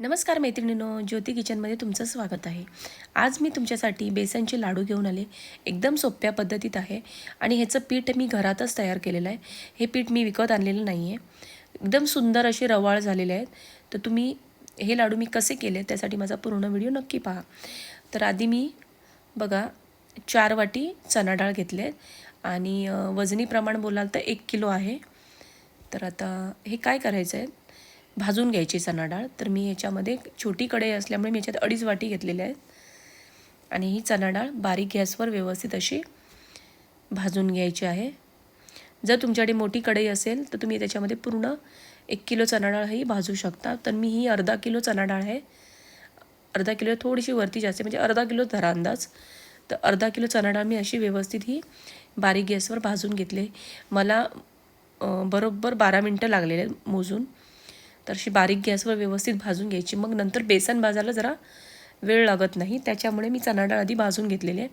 नमस्कार मैत्रिणीनो ज्योती किचनमध्ये तुमचं स्वागत आहे. आज मी तुमच्यासाठी बेसनचे लाडू घेऊन आले. एकदम सोप्या पद्धतीत आहे आणि ह्याचं पीठ मी घरातच तयार केलेलं आहे. हे पीठ मी विकत आणलेलं नाही आहे एकदम सुंदर असे रवाळ झालेले आहेत. तर तुम्ही हे लाडू मी कसे केले त्यासाठी माझा पूर्ण व्हिडिओ नक्की पहा. तर आधी मी बघा चार वाटी चणा डाळ घेतले आहेत. आणि वजनी प्रमाण बोलाल तर एक किलो आहे. तर आता हे काय करायचं आहे भाजून घ्यायची चणा डाळ तर मी ह्याच्यामध्ये छोटी कढई असल्यामुळे मी ह्याच्यात अडीच वाटी घेतलेल्या आहेत आणि ही चणा डाळ बारीक गॅसवर व्यवस्थित अशी भाजून घ्यायची आहे. जर तुमच्याकडे मोठी कढई असेल तर तुम्ही त्याच्यामध्ये पूर्ण एक किलो चणा डाळ ही भाजू शकता. तर मी ही अर्धा किलो चणा डाळ आहे. अर्धा किलो थोडीशी वरती जास्त म्हणजे अर्धा किलो धरा अंदाज. तर अर्धा किलो चणा डाळ मी अशी व्यवस्थित ही बारीक गॅसवर भाजून घेतले मला बरोबर बारा मिनटं लागलेले मोजून. तर अशी बारीक गॅसवर व्यवस्थित भाजून घ्यायची. मग नंतर बेसन भाजायला जरा वेळ लागत नाही. त्याच्यामुळे मी चणा डाळ आधी भाजून घेतलेली आहे.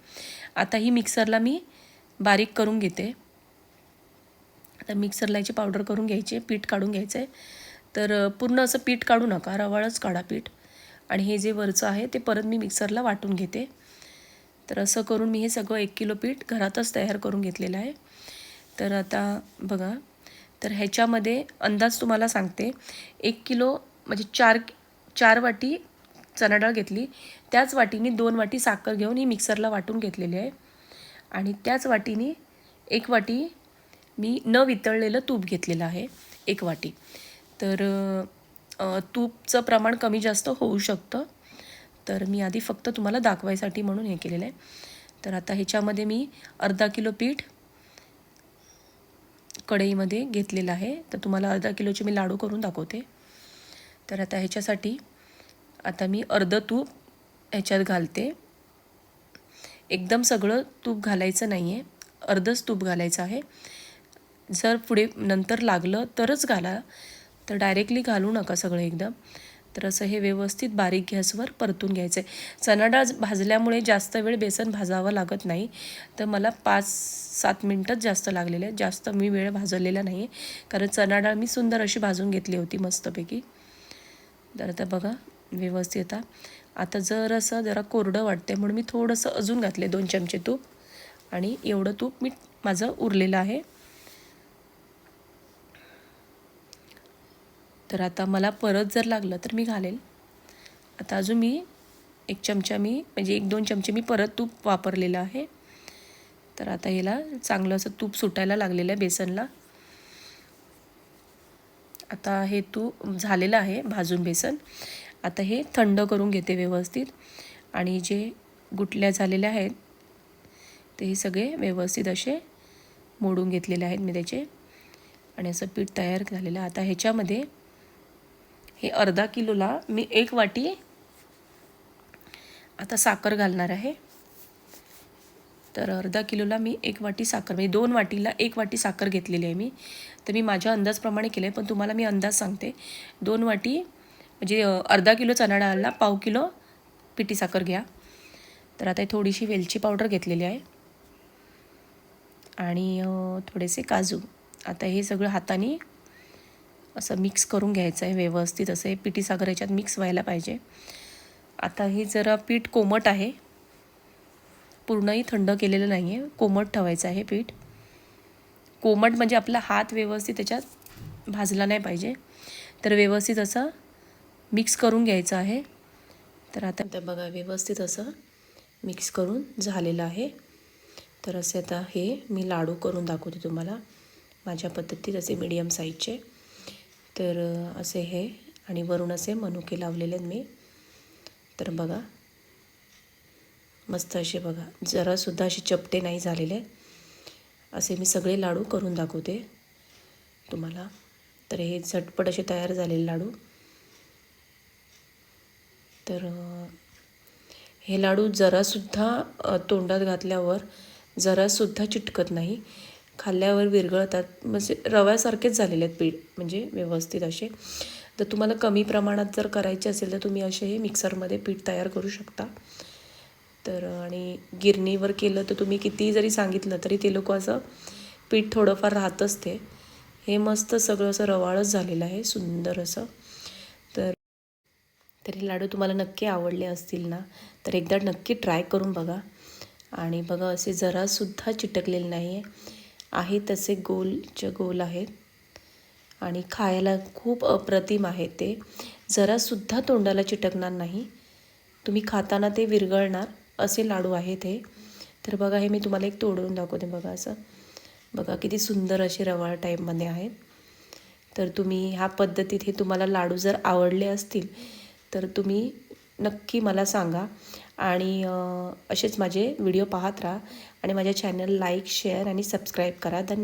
आता ही मिक्सरला मी बारीक करून घेते. आता मिक्सरला याची पावडर करून घ्यायची पीठ काढून घ्यायचं आहे. तर पूर्ण असं पीठ काढू नका रवाळच काढा पीठ. आणि हे जे वरचं आहे ते परत मी मिक्सरला वाटून घेते. तर असं करून मी हे सगळं एक किलो पीठ घरातच तयार करून घेतलेलं आहे. तर आता बघा तर ह्याच्यामध्ये अंदाज तुम्हाला सांगते. एक किलो म्हणजे चार चार वाटी चणा डाळ घेतली. त्याच वाटीने दोन वाटी साखर घेऊन ही मिक्सरला वाटून घेतलेली आहे. आणि त्याच वाटीने एक वाटी मी न वितळलेलं तूप घेतलेलं आहे एक वाटी. तर तूपचं प्रमाण कमी जास्त होऊ शकतं. तर मी आधी फक्त तुम्हाला दाखवायसाठी म्हणून हे केलेलं आहे. तर आता ह्याच्यामध्ये मी अर्धा किलो पीठ कढईमध्ये घेतलेलं आहे. तर तुम्हाला अर्धा किलोचे मी लाडू करून दाखवते. तर आता ह्याच्यासाठी आता मी अर्धं तूप ह्याच्यात घालते. एकदम सगळं तूप घालायचं नाही आहे अर्धंच तूप घालायचं आहे. जर पुढे नंतर लागलं तरच घाला. तर डायरेक्टली घालू नका सगळं एकदम. तर असं हे व्यवस्थित बारीक गॅसवर परतून घ्यायचं आहे चणा डाळ भाजल्यामुळे जास्त वेळ बेसन भाजावं लागत नाही. तर मला पाच सात मिनटंच जास्त लागलेले आहेत. जास्त मी वेळ भाजलेला नाही आहे कारण चणा डाळ मी सुंदर अशी भाजून घेतली होती मस्तपैकी. तर आता बघा व्यवस्थित आता. आता जरासं जरा कोरडं वाटते म्हणून मी थोडंसं अजून घातले दोन चमचे तूप. आणि एवढं तूप मी माझं उरलेलं आहे. तर आता मला परत जर लागलं तर मी घालेल. आता अजून मी एक चमचा मी म्हणजे एक दोन चमचे मी परत तूप वापरलेलं आहे. तर आता याला चांगलं असं तूप सुटायला लागलेलं आहे बेसनला. आता हे तूप झालेलं आहे भाजून बेसन. आता हे थंड करून घेते व्यवस्थित. आणि जे गुटल्या झालेल्या आहेत ते हे सगळे व्यवस्थित असे मोडून घेतलेले आहेत मी त्याचे. आणि असं पीठ तयार झालेलं आहे. आता ह्याच्यामध्ये हे अर्धा किलोला मी एक वाटी आता साखर घालणार आहे. तर अर्धा किलोला मी एक वाटी साखर म्हणजे दोन वाटीला एक वाटी साखर घेतलेली आहे मी. तर मी माझ्या अंदाजप्रमाणे केलं आहे पण तुम्हाला मी अंदाज सांगते. दोन वाटी म्हणजे अर्धा किलो चणा डाळला पाव किलो पिठी साखर घ्या. तर आता थोडीशी वेलची पावडर घेतलेली आहे. आणि थोडेसे काजू. आता हे सगळं हाताने असं मिक्स करून घ्यायचं आहे व्यवस्थित असं हे पिठी साखर याच्यात मिक्स व्हायला पाहिजे. आता हे जरा पीठ कोमट आहे. पूर्णही थंड केलेलं नाही आहे कोमट ठेवायचं आहे पीठ. कोमट म्हणजे आपला हात व्यवस्थित त्याच्यात भाजला नाही पाहिजे. तर व्यवस्थित असं मिक्स करून घ्यायचं आहे. तर आता आता बघा व्यवस्थित असं मिक्स करून झालेलं आहे. तर असे आता हे मी लाडू करून दाखवते तुम्हाला. माझ्या पद्धतीत असे मीडियम साईजचे तर असे हे आणि वरून असे मनुके लावलेले आहेत मी. तर बघा. मस्त असे बघा. जरासुद्धा असे चपटे नाही झालेले. असे मी सगळे लाडू करून दाखवते तुम्हाला. तर हे झटपट असे तयार झालेले लाडू. तर हे लाडू जरासुद्धा तोंडात घातल्यावर जरासुद्धा चिटकत नाही. खाल्ल्यावर विरघळतात. म्हणजे रव्यासारखेच झालेले आहेत पीठ म्हणजे व्यवस्थित असे. तर तुम्हाला कमी प्रमाणात जर करायचे असेल तर तुम्ही असे हे मिक्सरमध्ये पीठ तयार करू शकता. तर आणि गिरणीवर केलं तर तुम्ही कितीही जरी सांगितलं तरी ते लोक असं पीठ थोडंफार राहतच ते. हे मस्त सगळं असं रवाळच झालेलं आहे सुंदर असं. तर तरी लाडू तुम्हाला नक्की आवडले असतील ना तर एकदा नक्की ट्राय करून बघा. आणि बघा असे जरासुद्धा चिटकलेले नाही आहे आहे तसे गोलच्या गोल आहेत. आणि खायला खूप अप्रतिम आहे ते. जरासुद्धा तोंडाला चिटकणार नाही. तुम्ही खाताना ते विरघळणार असे लाडू आहेत हे तर बघा हे मी तुम्हाला एक तोडून दाखवते बघा असं. बघा किती सुंदर असे रवाळ टाईपमध्ये आहेत. तर तुम्ही ह्या पद्धतीत हे तुम्हाला लाडू जर आवडले असतील तर तुम्ही नक्की मला सांगा. आणि असेच माझे व्हिडिओ पाहत राहा आणि माझ्या चॅनल लाईक शेअर आणि सबस्क्राईब करा. धन्यवाद.